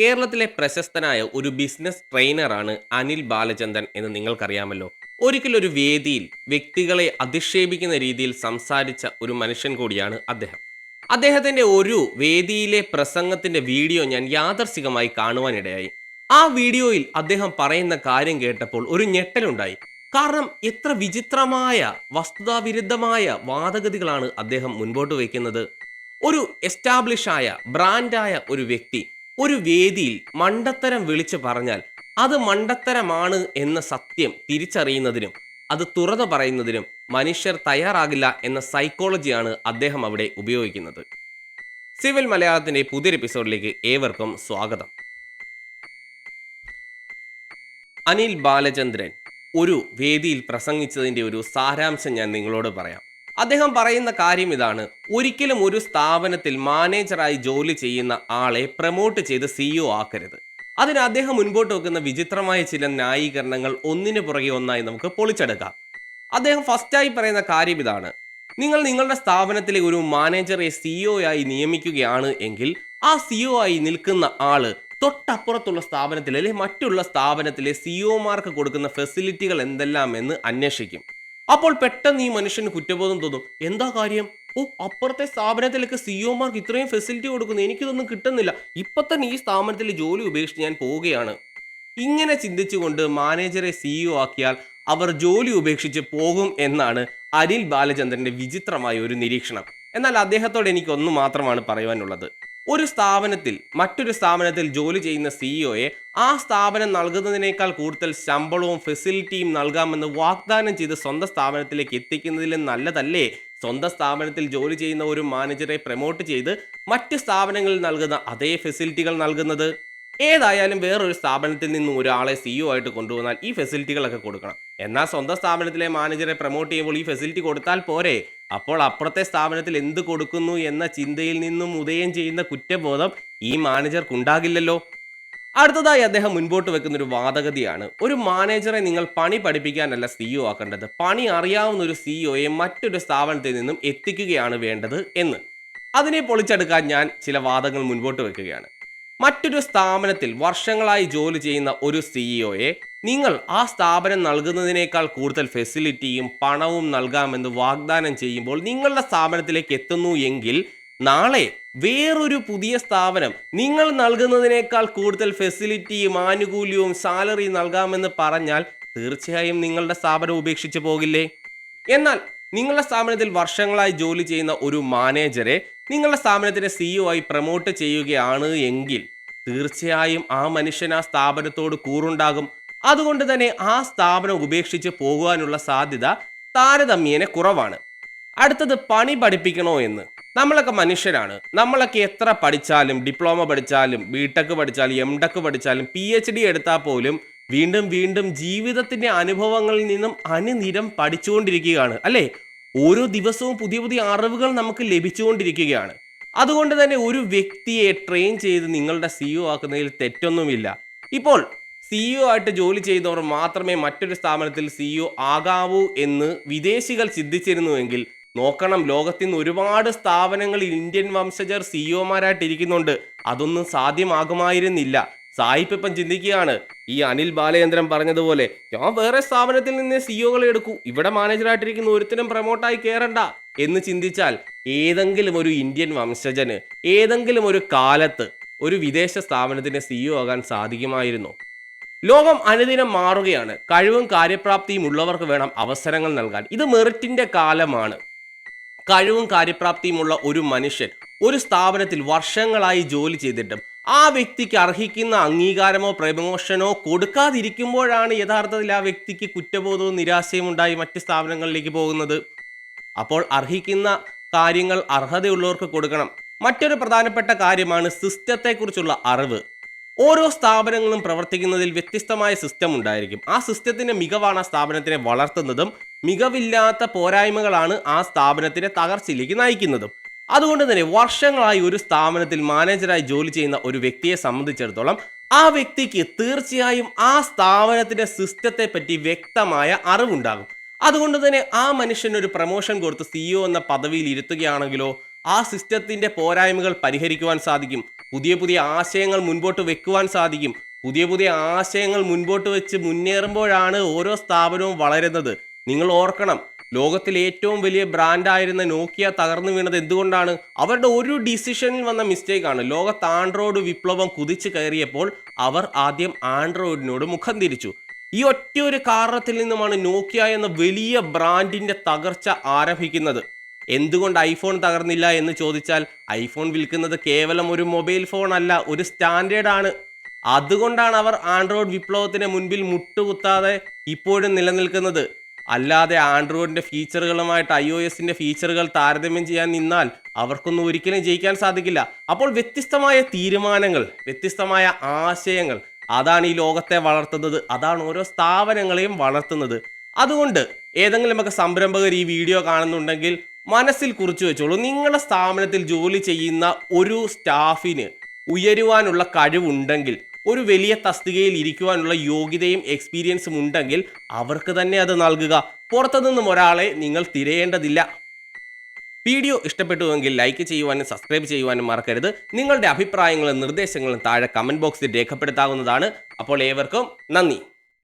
കേരളത്തിലെ പ്രശസ്തനായ ഒരു ബിസിനസ് ട്രെയിനറാണ് അനിൽ ബാലചന്ദ്രൻ എന്ന് നിങ്ങൾക്കറിയാമല്ലോ. ഒരിക്കലൊരു വേദിയിൽ വ്യക്തികളെ അധിക്ഷേപിക്കുന്ന രീതിയിൽ സംസാരിച്ച ഒരു മനുഷ്യൻ കൂടിയാണ് അദ്ദേഹം. അദ്ദേഹത്തിന്റെ ഒരു വേദിയിലെ പ്രസംഗത്തിന്റെ വീഡിയോ ഞാൻ യാദർശികമായി കാണുവാനിടയായി. ആ വീഡിയോയിൽ അദ്ദേഹം പറയുന്ന കാര്യം കേട്ടപ്പോൾ ഒരു ഞെട്ടലുണ്ടായി. കാരണം എത്ര വിചിത്രമായ വസ്തുതാവിരുദ്ധമായ വാദഗതികളാണ് അദ്ദേഹം മുൻപോട്ട് വയ്ക്കുന്നത്. ഒരു എസ്റ്റാബ്ലിഷായ ബ്രാൻഡായ ഒരു വ്യക്തി ഒരു വേദിയിൽ മണ്ടത്തരം വിളിച്ചു പറഞ്ഞാൽ അത് മണ്ടത്തരമാണ് എന്ന സത്യം തിരിച്ചറിയുന്നതിനും അത് തുറന്നു പറയുന്നതിനും മനുഷ്യർ തയ്യാറാകില്ല എന്ന സൈക്കോളജിയാണ് അദ്ദേഹം അവിടെ ഉപയോഗിക്കുന്നത്. സിവിൽ മലയാളത്തിന്റെ പുതിയൊരു എപ്പിസോഡിലേക്ക് ഏവർക്കും സ്വാഗതം. അനിൽ ബാലചന്ദ്രൻ ഒരു വേദിയിൽ പ്രസംഗിച്ചതിന്റെ ഒരു സാരാംശം ഞാൻ നിങ്ങളോട് പറയാം. അദ്ദേഹം പറയുന്ന കാര്യം ഇതാണ്. ഒരിക്കലും ഒരു സ്ഥാപനത്തിൽ മാനേജറായി ജോലി ചെയ്യുന്ന ആളെ പ്രൊമോട്ട് ചെയ്ത് സിഇഒ ആക്കരുത്. അതിന് അദ്ദേഹം മുൻപോട്ട് വെക്കുന്ന വിചിത്രമായ ചില ന്യായീകരണങ്ങൾ ഒന്നിനു പുറകെ ഒന്നായി നമുക്ക് പൊളിച്ചെടുക്കാം. അദ്ദേഹം ഫസ്റ്റായി പറയുന്ന കാര്യം ഇതാണ്. നിങ്ങൾ നിങ്ങളുടെ സ്ഥാപനത്തിലെ ഒരു മാനേജറെ സിഇഒ ആയി നിയമിക്കുകയാണ് എങ്കിൽ ആ സിഇഒ ആയി നിൽക്കുന്ന ആൾ തൊട്ടപ്പുറത്തുള്ള സ്ഥാപനത്തിലെ അല്ലെങ്കിൽ മറ്റുള്ള സ്ഥാപനത്തിലെ സിഇഒമാർക്ക് കൊടുക്കുന്ന ഫെസിലിറ്റികൾ എന്തെല്ലാം എന്ന് അന്വേഷിക്കും. അപ്പോൾ പെട്ടെന്ന് ഈ മനുഷ്യന് കുറ്റബോധം തോന്നും. എന്താ കാര്യം? ഓ അപ്പുറത്തെ സ്ഥാപനത്തിലേക്ക് സിഇഒമാർക്ക് ഇത്രയും ഫെസിലിറ്റി കൊടുക്കുന്നു. എനിക്കിതൊന്നും കിട്ടുന്നില്ല. ഇപ്പൊ തന്നെ ഈ സ്ഥാപനത്തിൽ ജോലി ഉപേക്ഷിച്ച് ഞാൻ പോവുകയാണ്. ഇങ്ങനെ ചിന്തിച്ചുകൊണ്ട് മാനേജറെ സിഇഒ ആക്കിയാൽ അവർ ജോലി ഉപേക്ഷിച്ച് പോകും എന്നാണ് അനിൽ ബാലചന്ദ്രന്റെ വിചിത്രമായ ഒരു നിരീക്ഷണം. എന്നാൽ അദ്ദേഹത്തോട് എനിക്ക് ഒന്ന് മാത്രമാണ് പറയുവാനുള്ളത്. ഒരു സ്ഥാപനത്തിൽ മറ്റൊരു സ്ഥാപനത്തിൽ ജോലി ചെയ്യുന്ന സിഇഒയെ ആ സ്ഥാപനം നൽകുന്നതിനേക്കാൾ കൂടുതൽ ശമ്പളവും ഫെസിലിറ്റിയും നൽകാമെന്ന് വാഗ്ദാനം ചെയ്ത് സ്വന്തം സ്ഥാപനത്തിലേക്ക് എത്തിക്കുന്നതിലും നല്ലതല്ലേ? സ്വന്തം സ്ഥാപനത്തിൽ ജോലി ചെയ്യുന്ന ഒരു മാനേജറെ പ്രൊമോട്ട് ചെയ്ത് മറ്റ് സ്ഥാപനങ്ങളിൽ നൽകുന്ന അതേ ഫെസിലിറ്റികൾ നൽകുന്നത്? ഏതായാലും വേറൊരു സ്ഥാപനത്തിൽ നിന്നും ഒരാളെ സിഇഒ ആയിട്ട് കൊണ്ടുവന്നാൽ ഈ ഫെസിലിറ്റികളൊക്കെ കൊടുക്കണം. എന്നാൽ സ്വന്തം സ്ഥാപനത്തിലെ മാനേജറെ പ്രൊമോട്ട് ചെയ്യുമ്പോൾ ഈ ഫെസിലിറ്റി കൊടുത്താൽ പോരെ? അപ്പോൾ അപ്പുറത്തെ സ്ഥാപനത്തിൽ എന്ത് കൊടുക്കുന്നു എന്ന ചിന്തയിൽ നിന്നും ഉദയം ചെയ്യുന്ന കുറ്റബോധം ഈ മാനേജർക്കുണ്ടാകില്ലല്ലോ. അടുത്തതായി അദ്ദേഹം മുൻപോട്ട് വെക്കുന്ന ഒരു വാദഗതിയാണ്. ഒരു മാനേജറെ നിങ്ങൾ പണി പഠിപ്പിക്കാനല്ല സിഇഒ ആക്കേണ്ടത്. പണി അറിയാവുന്ന ഒരു സിഇഒയെ മറ്റൊരു സ്ഥാപനത്തിൽ നിന്നും എത്തിക്കുകയാണ് വേണ്ടത് എന്ന്. അതിനെ പൊളിച്ചെടുക്കാൻ ഞാൻ ചില വാദങ്ങൾ മുൻപോട്ട് വെക്കുകയാണ്. മറ്റൊരു സ്ഥാപനത്തിൽ വർഷങ്ങളായി ജോലി ചെയ്യുന്ന ഒരു സിഇഒയെ നിങ്ങൾ ആ സ്ഥാപനം നൽകുന്നതിനേക്കാൾ കൂടുതൽ ഫെസിലിറ്റിയും പണവും നൽകാമെന്ന് വാഗ്ദാനം ചെയ്യുമ്പോൾ നിങ്ങളുടെ സ്ഥാപനത്തിലേക്ക് എത്തുന്നു എങ്കിൽ നാളെ വേറൊരു പുതിയ സ്ഥാപനം നിങ്ങൾ നൽകുന്നതിനേക്കാൾ കൂടുതൽ ഫെസിലിറ്റിയും ആനുകൂല്യവും സാലറി നൽകാമെന്ന് പറഞ്ഞാൽ തീർച്ചയായും നിങ്ങളുടെ സ്ഥാപനം ഉപേക്ഷിച്ചു പോകില്ലേ? എന്നാൽ നിങ്ങളുടെ സ്ഥാപനത്തിൽ വർഷങ്ങളായി ജോലി ചെയ്യുന്ന ഒരു മാനേജറെ നിങ്ങളുടെ സ്ഥാപനത്തിന്റെ സിഇഒ ആയി പ്രൊമോട്ട് ചെയ്യുകയാണ് എങ്കിൽ തീർച്ചയായും ആ മനുഷ്യൻ ആ സ്ഥാപനത്തോട് കൂറുണ്ടാകും. അതുകൊണ്ട് തന്നെ ആ സ്ഥാപനം ഉപേക്ഷിച്ച് പോകുവാനുള്ള സാധ്യത താരതമ്യേന കുറവാണ്. അടുത്തത് പണി പഠിപ്പിക്കണോ എന്ന്. നമ്മളൊക്കെ മനുഷ്യരാണ്. നമ്മളൊക്കെ എത്ര പഠിച്ചാലും ഡിപ്ലോമ പഠിച്ചാലും ബിടെക് പഠിച്ചാലും എം ടെക് പഠിച്ചാലും പി എച്ച് ഡി എടുത്താൽ പോലും വീണ്ടും വീണ്ടും ജീവിതത്തിന്റെ അനുഭവങ്ങളിൽ നിന്നും അനുനിരം പഠിച്ചുകൊണ്ടിരിക്കുകയാണ്. അല്ലേ? ഓരോ ദിവസവും പുതിയ പുതിയ അറിവുകൾ നമുക്ക് ലഭിച്ചുകൊണ്ടിരിക്കുകയാണ്. അതുകൊണ്ട് തന്നെ ഒരു വ്യക്തിയെ ട്രെയിൻ ചെയ്ത് നിങ്ങളുടെ സിഇഒ ആക്കുന്നതിൽ തെറ്റൊന്നുമില്ല. ഇപ്പോൾ സിഇഒ ആയിട്ട് ജോലി ചെയ്തവർ മാത്രമേ മറ്റൊരു സ്ഥാപനത്തിൽ സിഇഒ ആകാവൂ എന്ന് വിദേശികൾ ചിന്തിച്ചിരുന്നുവെങ്കിൽ നോക്കണം ലോകത്തിൽ നിന്ന് ഒരുപാട് സ്ഥാപനങ്ങളിൽ ഇന്ത്യൻ വംശജർ സിഇഒമാരായിട്ട് ഇരിക്കുന്നുണ്ട് അതൊന്നും സാധ്യമാകുമായിരുന്നില്ല. സായിപ്പ് ഇപ്പം ചിന്തിക്കുകയാണ്. ഈ അനിൽ ബാലചന്ദ്രൻ പറഞ്ഞതുപോലെ ഞാൻ വേറെ സ്ഥാപനത്തിൽ നിന്ന് സിഇഒകളെ എടുക്കൂ. ഇവിടെ മാനേജറായിട്ടിരിക്കുന്ന ഒരുത്തിനും പ്രൊമോട്ടായി കയറണ്ട എന്ന് ചിന്തിച്ചാൽ ഏതെങ്കിലും ഒരു ഇന്ത്യൻ വംശജന് ഏതെങ്കിലും ഒരു കാലത്ത് ഒരു വിദേശ സ്ഥാപനത്തിന് സിഇഒ ആകാൻ സാധിക്കുമായിരുന്നു. ലോകം അനുദിനം മാറുകയാണ്. കഴിവും കാര്യപ്രാപ്തിയും ഉള്ളവർക്ക് വേണം അവസരങ്ങൾ നൽകാൻ. ഇത് മെറിറ്റിന്റെ കാലമാണ്. കഴിവും കാര്യപ്രാപ്തിയുമുള്ള ഒരു മനുഷ്യൻ ഒരു സ്ഥാപനത്തിൽ വർഷങ്ങളായി ജോലി ചെയ്തിട്ടും ആ വ്യക്തിക്ക് അർഹിക്കുന്ന അംഗീകാരമോ പ്രമോഷനോ കൊടുക്കാതിരിക്കുമ്പോഴാണ് യഥാർത്ഥത്തിൽ ആ വ്യക്തിക്ക് കുറ്റബോധവും നിരാശയും ഉണ്ടായി മറ്റ് സ്ഥാപനങ്ങളിലേക്ക് പോകുന്നത്. അപ്പോൾ അർഹിക്കുന്ന കാര്യങ്ങൾ അർഹതയുള്ളവർക്ക് കൊടുക്കണം. മറ്റൊരു പ്രധാനപ്പെട്ട കാര്യമാണ് സിസ്റ്റത്തെക്കുറിച്ചുള്ള അറിവ്. ഓരോ സ്ഥാപനങ്ങളും പ്രവർത്തിക്കുന്നതിൽ വ്യത്യസ്തമായ സിസ്റ്റം ഉണ്ടായിരിക്കും. ആ സിസ്റ്റത്തിന്റെ മികവാണ് ആ സ്ഥാപനത്തിനെ വളർത്തുന്നതും മികവില്ലാത്ത പോരായ്മകളാണ് ആ സ്ഥാപനത്തിനെ തകർച്ചയിലേക്ക് നയിക്കുന്നതും. അതുകൊണ്ട് തന്നെ വർഷങ്ങളായി ഒരു സ്ഥാപനത്തിൽ മാനേജറായി ജോലി ചെയ്യുന്ന ഒരു വ്യക്തിയെ സംബന്ധിച്ചിടത്തോളം ആ വ്യക്തിക്ക് തീർച്ചയായും ആ സ്ഥാപനത്തിന്റെ സിസ്റ്റത്തെ പറ്റി വ്യക്തമായ അറിവുണ്ടാകും. അതുകൊണ്ട് തന്നെ ആ മനുഷ്യന് ഒരു പ്രൊമോഷൻ കൊടുത്ത് സിഇഒ എന്ന പദവിയിൽ ഇരുത്തുകയാണെങ്കിലോ ആ സിസ്റ്റത്തിന്റെ പോരായ്മകൾ പരിഹരിക്കുവാൻ സാധിക്കും. പുതിയ പുതിയ ആശയങ്ങൾ മുൻപോട്ട് വെക്കുവാൻ സാധിക്കും. പുതിയ പുതിയ ആശയങ്ങൾ മുൻപോട്ട് വെച്ച് മുന്നേറുമ്പോഴാണ് ഓരോ സ്ഥാപനവും വളരുന്നത്. നിങ്ങൾ ഓർക്കണം ലോകത്തിലെ ഏറ്റവും വലിയ ബ്രാൻഡായിരുന്ന നോക്കിയ തകർന്നു വീണത് എന്തുകൊണ്ടാണ്? അവരുടെ ഒരു ഡിസിഷനിൽ വന്ന മിസ്റ്റേക്കാണ്. ലോകത്ത് ആൻഡ്രോയിഡ് വിപ്ലവം കുതിച്ചു കയറിയപ്പോൾ അവർ ആദ്യം ആൻഡ്രോയിഡിനോട് മുഖം തിരിച്ചു. ഈ ഒറ്റ ഒരു കാരണത്തിൽ നിന്നുമാണ് നോക്കിയ എന്ന വലിയ ബ്രാൻഡിന്റെ തകർച്ച ആരംഭിക്കുന്നത്. എന്തുകൊണ്ട് ഐഫോൺ തകർന്നില്ല എന്ന് ചോദിച്ചാൽ ഐഫോൺ വിൽക്കുന്നത് കേവലം ഒരു മൊബൈൽ ഫോൺ അല്ല ഒരു സ്റ്റാൻഡേർഡ് ആണ് അതുകൊണ്ടാണ് അവർ ആൻഡ്രോയിഡ് വിപ്ലവത്തിന് മുൻപിൽ മുട്ടുകുത്താതെ ഇപ്പോഴും നിലനിൽക്കുന്നത്. അല്ലാതെ ആൻഡ്രോയിഡിന്റെ ഫീച്ചറുകളുമായിട്ട് ഐ ഒ എസിന്റെ ഫീച്ചറുകൾ താരതമ്യം ചെയ്യാൻ നിന്നാൽ അവർക്കൊന്നും ഒരിക്കലും ജയിക്കാൻ സാധിക്കില്ല. അപ്പോൾ വ്യത്യസ്തമായ തീരുമാനങ്ങൾ വ്യത്യസ്തമായ ആശയങ്ങൾ അതാണ് ഈ ലോകത്തെ വളർത്തുന്നത്. അതാണ് ഓരോ സ്ഥാപനങ്ങളെയും വളർത്തുന്നത്. അതുകൊണ്ട് ഏതെങ്കിലുമൊക്കെ സംരംഭകർ ഈ വീഡിയോ കാണുന്നുണ്ടെങ്കിൽ മനസ്സിൽ കുറിച്ചു വെച്ചോളൂ. നിങ്ങളുടെ സ്ഥാപനത്തിൽ ജോലി ചെയ്യുന്ന ഒരു സ്റ്റാഫിന് ഉയരുവാനുള്ള കഴിവുണ്ടെങ്കിൽ ഒരു വലിയ തസ്തികയിൽ ഇരിക്കുവാനുള്ള യോഗ്യതയും എക്സ്പീരിയൻസും ഉണ്ടെങ്കിൽ അവർക്ക് തന്നെ അത് നൽകുക. പുറത്തുനിന്നും ഒരാളെ നിങ്ങൾ തിരയേണ്ടതില്ല. വീഡിയോ ഇഷ്ടപ്പെട്ടുവെങ്കിൽ ലൈക്ക് ചെയ്യുവാനും സബ്സ്ക്രൈബ് ചെയ്യുവാനും മറക്കരുത്. നിങ്ങളുടെ അഭിപ്രായങ്ങളും നിർദ്ദേശങ്ങളും താഴെ കമന്റ് ബോക്സിൽ രേഖപ്പെടുത്താവുന്നതാണ്. അപ്പോൾ ഏവർക്കും നന്ദി.